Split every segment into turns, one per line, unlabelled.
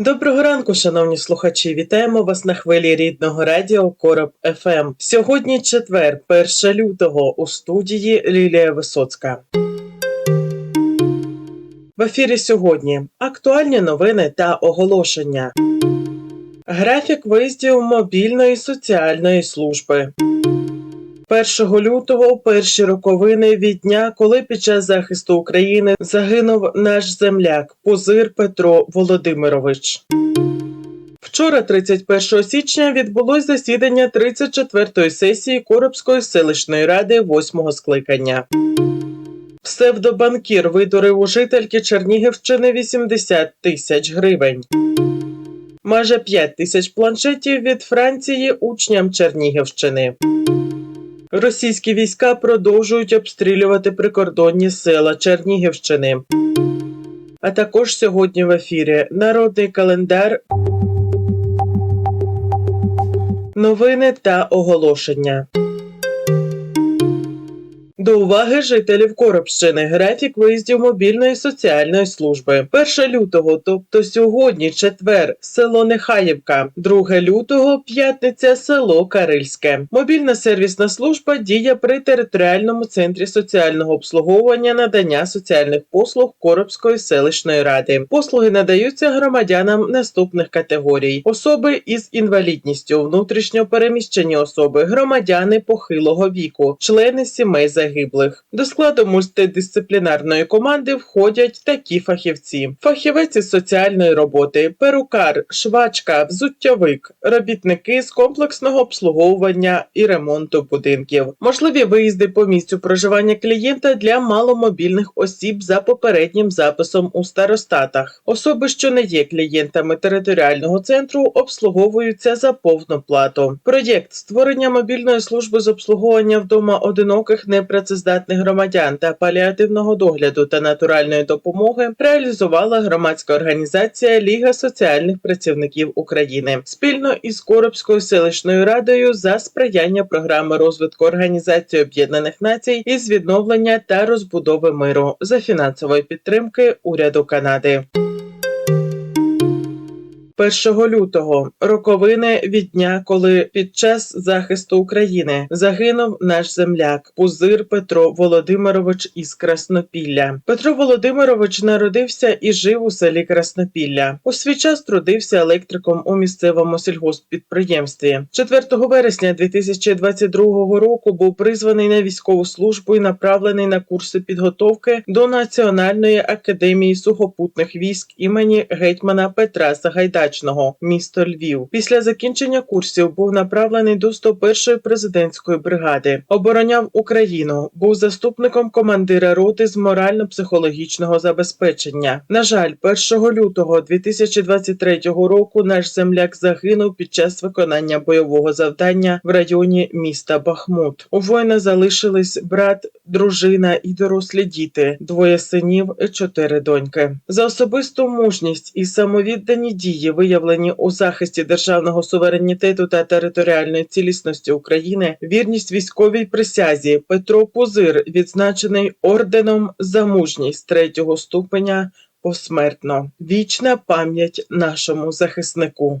Доброго ранку, шановні слухачі. Вітаємо вас на хвилі рідного радіо Короб ФМ. Сьогодні четвер, 1 лютого у студії Лілія Висоцька. В ефірі сьогодні актуальні новини та оголошення. Графік виїздів мобільної соціальної служби. 1 лютого перші роковини від дня, коли під час захисту України загинув наш земляк Позир Петро Володимирович. Вчора, 31 січня, відбулось засідання 34-ї сесії Коробської селищної ради 8-го скликання. Псевдобанкір видурив у жительки Чернігівщини 80 тисяч гривень. Майже 5 тисяч планшетів від Франції учням Чернігівщини. Російські війська продовжують обстрілювати прикордонні села Чернігівщини. А також сьогодні в ефірі Народний календар, новини та оголошення. До уваги жителів Коробщини графік виїздів мобільної соціальної служби. 1 лютого, тобто сьогодні, четвер, село Нехаївка, 2 лютого, п'ятниця, село Карильське. Мобільна сервісна служба діє при територіальному центрі соціального обслуговування надання соціальних послуг Коробської селищної ради. Послуги надаються громадянам наступних категорій: особи із інвалідністю, внутрішньо переміщені особи, громадяни похилого віку, члени сімей загиблих. До складу мультидисциплінарної команди входять такі фахівці: фахівець із соціальної роботи, перукар, швачка, взуттєвик, робітники з комплексного обслуговування і ремонту будинків, можливі виїзди по місцю проживання клієнта для маломобільних осіб за попереднім записом у старостатах. Особи, що не є клієнтами територіального центру, обслуговуються за повну плату. Проєкт створення мобільної служби з обслуговування вдома одиноких непрацездатних громадян та паліативного догляду та натуральної допомоги реалізувала громадська організація Ліга соціальних працівників України спільно із Коробською селищною радою за сприяння програми розвитку Організації Об'єднаних Націй із відновлення та розбудови миру за фінансової підтримки уряду Канади. 1 лютого роковини від дня, коли під час захисту України загинув наш земляк Пузир Петро Володимирович із Краснопілля. Петро Володимирович народився і жив у селі Краснопілля. У свій час трудився електриком у місцевому сільгосппідприємстві. 4 вересня 2022 року був призваний на військову службу і направлений на курси підготовки до Національної академії сухопутних військ імені гетьмана Петра Сагайдачного, місто Львів. Після закінчення курсів був направлений до 101-ї президентської бригади. Обороняв Україну, був заступником командира роти з морально-психологічного забезпечення. На жаль, 1 лютого 2023 року наш земляк загинув під час виконання бойового завдання в районі міста Бахмут. У воїна залишились брат, дружина і дорослі діти, двоє синів і чотири доньки. За особисту мужність і самовіддані дії, виявлені у захисті державного суверенітету та територіальної цілісності України, вірність військовій присязі Петро Пузир відзначений орденом за мужність третього ступеня посмертно. Вічна пам'ять нашому захиснику.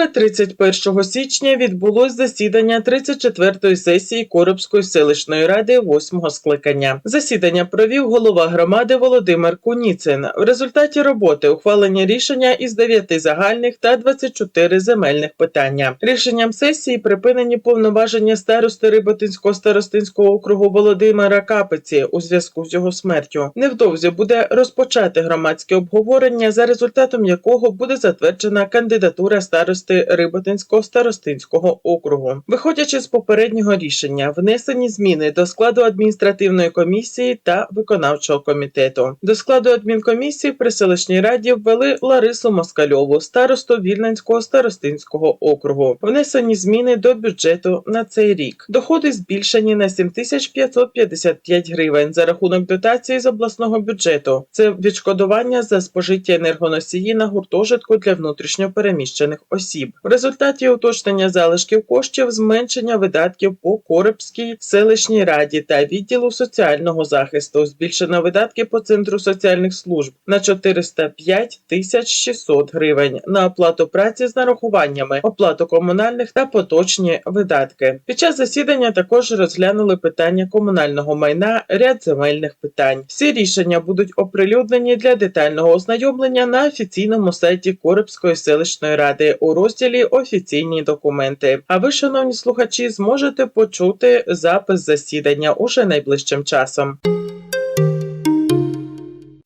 Вчора, 31 січня, відбулось засідання 34-ї сесії Коробської селищної ради 8-го скликання. Засідання провів голова громади Володимир Куніцин. В результаті роботи ухвалення рішення із 9 загальних та 24 земельних питання. Рішенням сесії припинені повноваження старости Рибатинського старостинського округу Володимира Капиці у зв'язку з його смертю. Невдовзі буде розпочати громадське обговорення, за результатом якого буде затверджена кандидатура старости Рибатинського старостинського округу. Виходячи з попереднього рішення, внесені зміни до складу адміністративної комісії та виконавчого комітету. До складу адмінкомісії при селищній раді ввели Ларису Москальову, старосту Вільненського старостинського округу. Внесені зміни до бюджету на цей рік. Доходи збільшені на 7555 гривень за рахунок дотації з обласного бюджету. Це відшкодування за спожиття енергоносії на гуртожитку для внутрішньо переміщених осіб. В результаті уточнення залишків коштів зменшення видатків по Коребській селищній раді та відділу соціального захисту. Збільшено видатки по центру соціальних служб на 405 тисяч 600 гривень на оплату праці з нарахуваннями, оплату комунальних та поточні видатки. Під час засідання також розглянули питання комунального майна, ряд земельних питань. Всі рішення будуть оприлюднені для детального ознайомлення на офіційному сайті Коребської селищної ради у розділі Офіційні документи. А ви, шановні слухачі, зможете почути запис засідання уже найближчим часом.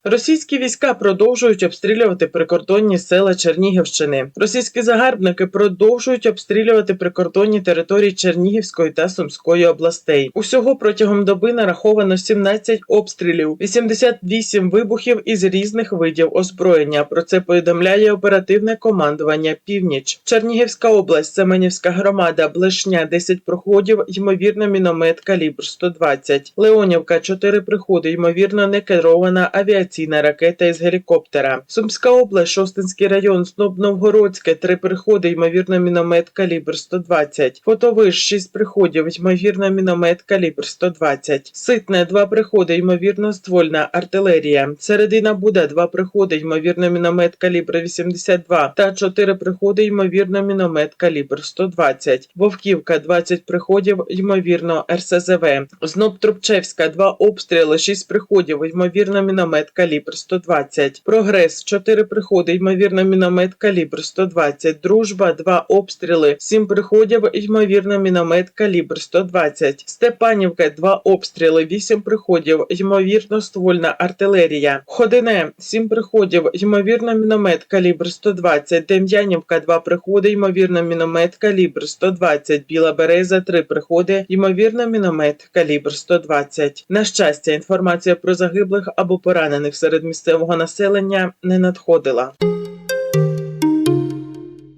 Російські війська продовжують обстрілювати прикордонні села Чернігівщини. Російські загарбники продовжують обстрілювати прикордонні території Чернігівської та Сумської областей. Усього протягом доби нараховано 17 обстрілів, 88 вибухів із різних видів озброєння. Про це повідомляє оперативне командування Північ. Чернігівська область, Семенівська громада, Блешня, 10 проходів, ймовірно, міномет калібр 120. Леонівка, 4 приходи, ймовірно, некерована авіаційна ракета із гелікоптера. Сумська область, Шостинський район, Сноб Новгородське, 3 приходи, ймовірно, міномет калібр 120. Фотовиш, 6 приходів, ймовірно, міномет калібр 120. Ситне, 2 приходи, ймовірно, ствольна артилерія. Середина Буда, 2 приходи, ймовірно, міномет калібр 82 та 4 приходи, ймовірно, міномет калібр 120. Вовківка, 20 приходів, ймовірно, РСЗВ. Зноб Трубчевська, 2 обстріли, 6 приходів, ймовірно, міномет калібр калібр 120. Прогрес 4 приходи, ймовірно, міномет калібр 120. Дружба 2 обстріли, 7 приходів, ймовірно, міномет калібр 120. Степанівка 2 обстріли, 8 приходів, ймовірно, ствольна артилерія. Ходине 7 приходів, ймовірно, міномет калібр 120. Дем'янівка 2 приходи, ймовірно, міномет калібр 120. Біла береза 3 приходи, ймовірно, міномет калібр 120. На щастя, інформація про загиблих або поранених серед місцевого населення не надходила.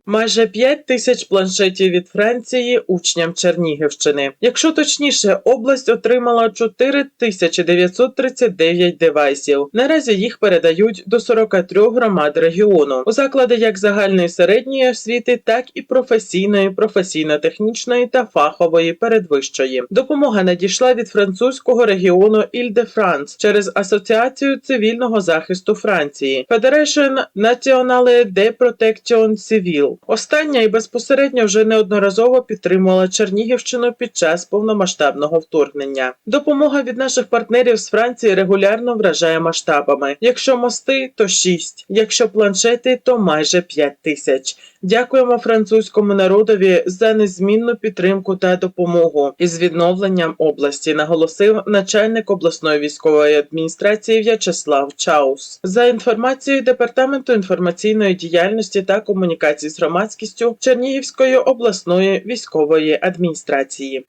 Майже 5 тисяч планшетів від Франції учням Чернігівщини. Якщо точніше, область отримала 4939 девайсів. Наразі їх передають до 43 громад регіону у заклади як загальної середньої освіти, так і професійної, професійно-технічної та фахової передвищої. Допомога надійшла від французького регіону Іль-де-Франс через Асоціацію цивільного захисту Франції Federation Nationale de Protection Civil. Остання і безпосередньо вже неодноразово підтримувала Чернігівщину під час повномасштабного вторгнення. Допомога від наших партнерів з Франції регулярно вражає масштабами. Якщо мости, то 6, якщо планшети, то майже 5 тисяч. Дякуємо французькому народові за незмінну підтримку та допомогу із відновленням області, наголосив начальник обласної військової адміністрації В'ячеслав Чаус. За інформацією департаменту інформаційної діяльності та комунікацій з громадськістю Чернігівської обласної військової адміністрації.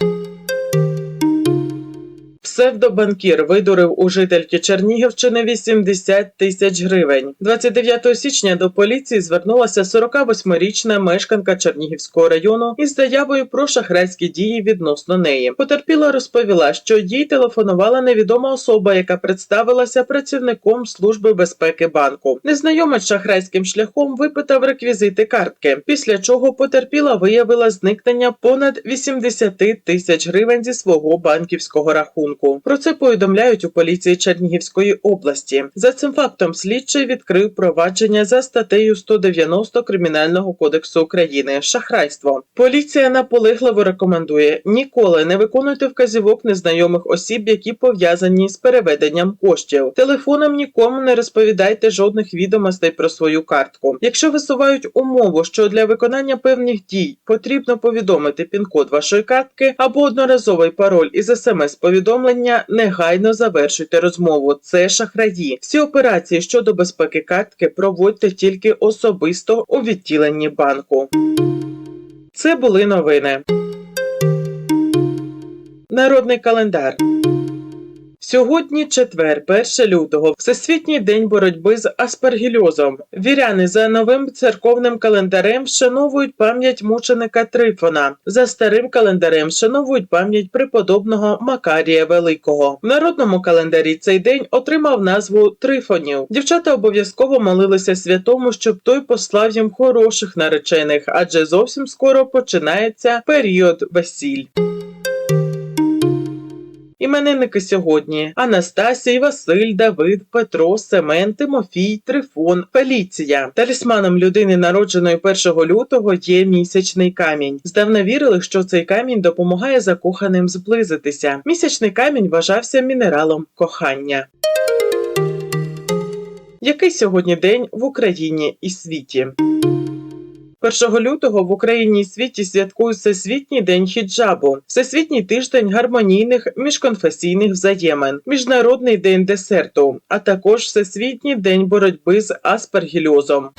Псевдобанкір видурив у жительки Чернігівщини 80 тисяч гривень. 29 січня до поліції звернулася 48-річна мешканка Чернігівського району із заявою про шахрайські дії відносно неї. Потерпіла розповіла, що їй телефонувала невідома особа, яка представилася працівником служби безпеки банку. Незнайомець шахрайським шляхом випитав реквізити картки, після чого потерпіла виявила зникнення понад 80 тисяч гривень зі свого банківського рахунку. Про це повідомляють у поліції Чернігівської області. За цим фактом слідчий відкрив провадження за статтею 190 Кримінального кодексу України шахрайство. Поліція наполегливо рекомендує ніколи не виконуйте вказівок незнайомих осіб, які пов'язані з переведенням коштів. Телефоном нікому не розповідайте жодних відомостей про свою картку. Якщо висувають умову, що для виконання певних дій потрібно повідомити пін-код вашої картки або одноразовий пароль із смс-повідомлення, негайно завершуйте розмову. Це шахраї. Всі операції щодо безпеки картки проводьте тільки особисто у відділенні банку. Це були новини. Народний календар. Сьогодні четвер, 1 лютого, Всесвітній день боротьби з аспергільозом. Віряни за новим церковним календарем вшановують пам'ять мученика Трифона. За старим календарем вшановують пам'ять преподобного Макарія Великого. В народному календарі цей день отримав назву Трифонів. Дівчата обов'язково молилися святому, щоб той послав їм хороших наречених, адже зовсім скоро починається період весіль. Іменинники сьогодні: Анастасій, Василь, Давид, Петро, Семен, Тимофій, Трифон, Феліція. Талісманом людини, народженої 1 лютого, є місячний камінь. Здавна вірили, що цей камінь допомагає закоханим зблизитися. Місячний камінь вважався мінералом кохання. Який сьогодні день в Україні і світі? 1 лютого в Україні і світі святкують Всесвітній день хіджабу, Всесвітній тиждень гармонійних міжконфесійних взаємин, Міжнародний день десерту, а також Всесвітній день боротьби з аспергільозом.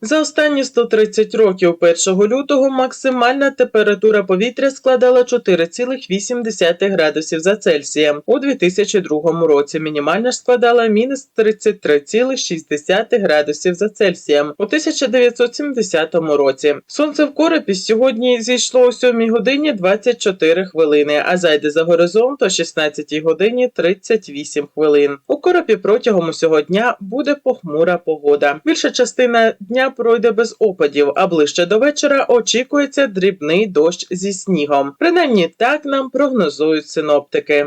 За останні 130 років 1 лютого максимальна температура повітря складала 4,8 градусів за Цельсієм. У 2002 році мінімальна ж складала мінус 33,6 градусів за Цельсієм. У 1970 році сонце в коропі сьогодні зійшло о 7 годині 24 хвилини, а зайде за горизонт о 16 годині 38 хвилин. У коропі протягом усього дня буде похмура погода. Більша частина дня пройде без опадів, а ближче до вечора очікується дрібний дощ зі снігом. Принаймні так нам прогнозують синоптики.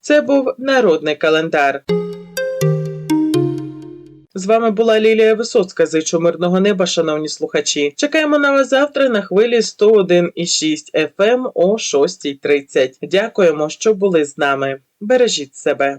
Це був народний календар. З вами була Лілія Висоцька. Зичу мирного неба, шановні слухачі. Чекаємо на вас завтра на хвилі 101,6 FM о 6.30. Дякуємо, що були з нами. Бережіть себе.